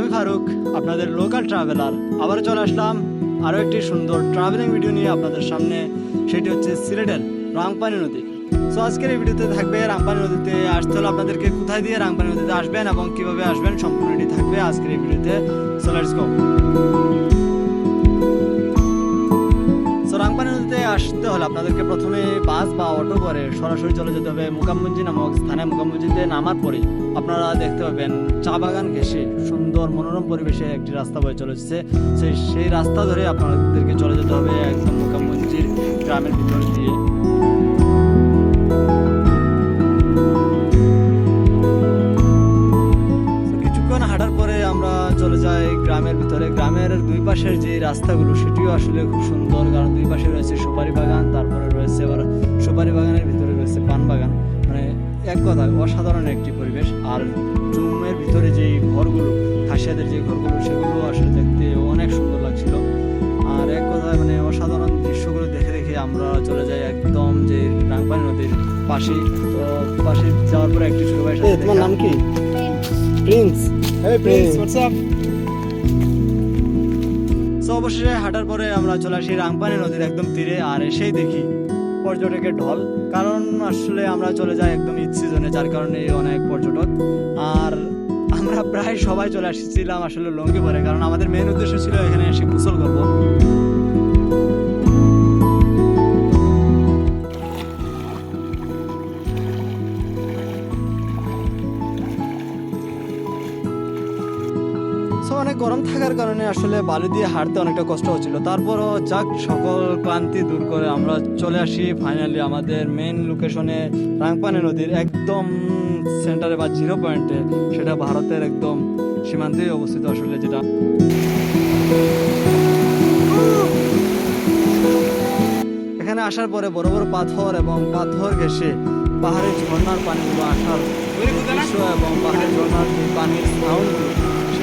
আমি ফারুক, আপনাদের local traveller আবার চলে আসলাম আরও একটি সুন্দর ট্রাভেলিং ভিডিও নিয়ে আপনাদের সামনে। সেটি হচ্ছে সিলেটের রাংপানি নদী। সো আজকের এই ভিডিওতে থাকবে রাংপানি নদীতে আসতে হলে আপনাদেরকে কোথায় দিয়ে রাংপানি নদীতে আসবেন এবং কীভাবে আসবেন সম্পূর্ণটি থাকবে আজকের এই ভিডিওতে। সো লেটস গো আসতে হলে আপনাদেরকে প্রথমে বাস বা অটো করে সরাসরি চলে যেতে হবে মুকামমঞ্জি নামক স্থানে। মুকামমঞ্জিতে নামার পরে আপনারা দেখতে পাবেন চা বাগান ঘেসে সুন্দর মনোরম পরিবেশে একটি রাস্তা বয়ে চলেছে। সেই সেই রাস্তা ধরে আপনাদেরকে চলে যেতে হবে একদম মুকামমঞ্জির গ্রামের ভিতর দিয়ে। আমরা চলে যাই গ্রামের ভিতরে। গ্রামের দুই পাশের যে রাস্তাগুলো সেটিও আসলে খুব সুন্দর। কারণ দুই পাশে রয়েছে সুপারি বাগান তারপরে রয়েছে আবার সুপারি বাগানের ভিতরে রয়েছে পান বাগান। মানে এক কথা অসাধারণ একটি পরিবেশ। আর জুমের ভিতরে যে ঘরগুলো খাসিয়াদের যে ঘরগুলো সেগুলো আসলে দেখতে অনেক সুন্দর লাগছিল। আর এক কথায় মানে অসাধারণ দৃশ্যগুলো দেখে দেখে আমরা চলে যাই একদম যে রাংপানি নদীর পাশে তো পাশে যাওয়ার পরে একটি ছোট ভাই তোমার নাম কি? Prince? Hey Prince, what's up? তো অবশেষে হাঁটার পরে আমরা চলে আসি রাংপানি নদীর একদম তীরে আর এসেই দেখি পর্যটকের ঢল। কারণ আসলে আমরা চলে যাই একদম ঈদ সিজনে যার কারণে অনেক পর্যটক। আর আমরা প্রায় সবাই চলে আসছিলাম আসলে লঙ্গি পরে কারণ আমাদের মেন উদ্দেশ্য ছিল এখানে এসে গোসল করব। অনেক গরম থাকার কারণে আসলে বালু দিয়ে হাঁটতে অনেকটা কষ্ট হচ্ছিল। তারপরও যাক, সকল ক্লান্তি দূর করে আমরা চলে আসি ফাইনালি আমাদের মেন লোকেশনে রাংপানি নদীর একদম সেন্টারে বা জিরো পয়েন্টে সেটা ভারতের একদম সীমান্তেই অবস্থিত আসলে যেটা। এখানে আসার পরে বড় বড় পাথর এবং পাথর ঘেসে পাহাড়ের ঝর্ণার পানিগুলো আসার দৃশ্য এবং পাহাড়ের ঝর্ণার যে পানির সাউন্ডগুলো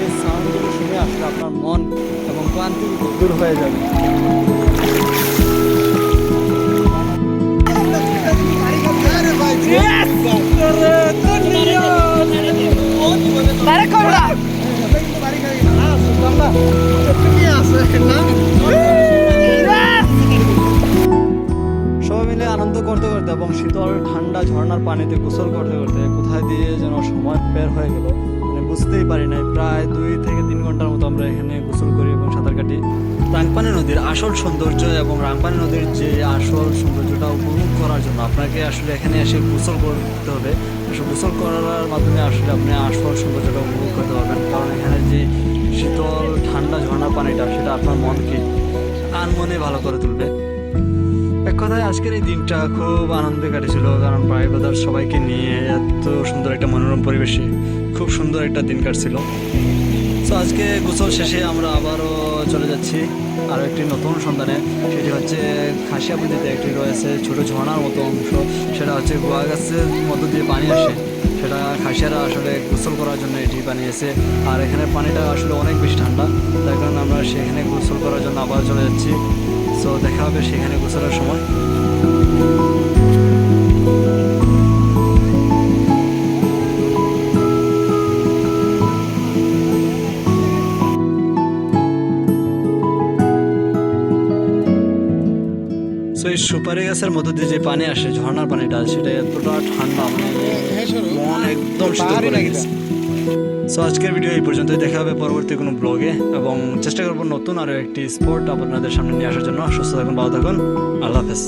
সেই সাউন্ডগুলো শুনে আসলে আপনার মন এবং ক্লান্তি দূর হয়ে যাবে। সবাই মিলে আনন্দ করতে করতে এবং শীতল ঠান্ডা ঝর্ণার পানিতে গোসল করতে করতে কোথায় দিয়ে যেন সময় বের হয়ে গেল। বুঝতেই পারি নাই। প্রায় দুই থেকে তিন ঘণ্টার মতো আমরা এখানে গোসল করি এবং সাঁতার কাটি। রাংপানি নদীর আসল সৌন্দর্য এবং রাংপানি নদীর যে আসল সৌন্দর্যটা উপভোগ করার জন্য আপনাকে আসলে এখানে এসে গোসল করতে হবে। গোসল করার মাধ্যমে আসলে আপনি আসল সৌন্দর্যটা উপভোগ করতে পারবেন। কারণ এখানে যে শীতল, ঠান্ডা ঝর্ণার পানিটা, সেটা আপনার মনকে আন মনে ভালো করে তুলবে। এক কথায় আজকের এই দিনটা খুব আনন্দে কাটেছিল, কারণ প্রায় সবাইকে নিয়ে এত সুন্দর একটা মনোরম পরিবেশে খুব সুন্দর একটা দিন কাটছিল। তো আজকে গোসল শেষে আমরা আবারও চলে যাচ্ছি আরও একটি নতুন সন্ধানে। সেটি হচ্ছে খাসিয়াপুজিতে একটি রয়েছে ছোট ঝর্ণার মতো অংশ। সেটা হচ্ছে গোয়া গাছের মধ্য দিয়ে পানি আসে। সেটা খাসিয়ারা আসলে গোসল করার জন্য এটি বানিয়েছে। আর এখানে পানিটা আসলে অনেক বেশি ঠান্ডা। তার কারণে আমরা সেখানে গোসল করার জন্য আবার চলে যাচ্ছি। সো দেখা হবে সেখানে গোসলের সময়। সুপারি গাছের মধ্যে দিয়ে যে পানি আসে ঝর্ণার পানিটা সেটা এতটা ঠান্ডা মানে মন একদম শীতল করে গেছে। সো আজকের ভিডিও এই পর্যন্তই। দেখা হবে পরবর্তী কোনো ব্লগে এবং চেষ্টা করব নতুন আরও একটি স্পোর্ট আপনাদের সামনে নিয়ে আসার জন্য। সুস্থ থাকুন ভালো থাকুন। আল্লাহ হাফেজ।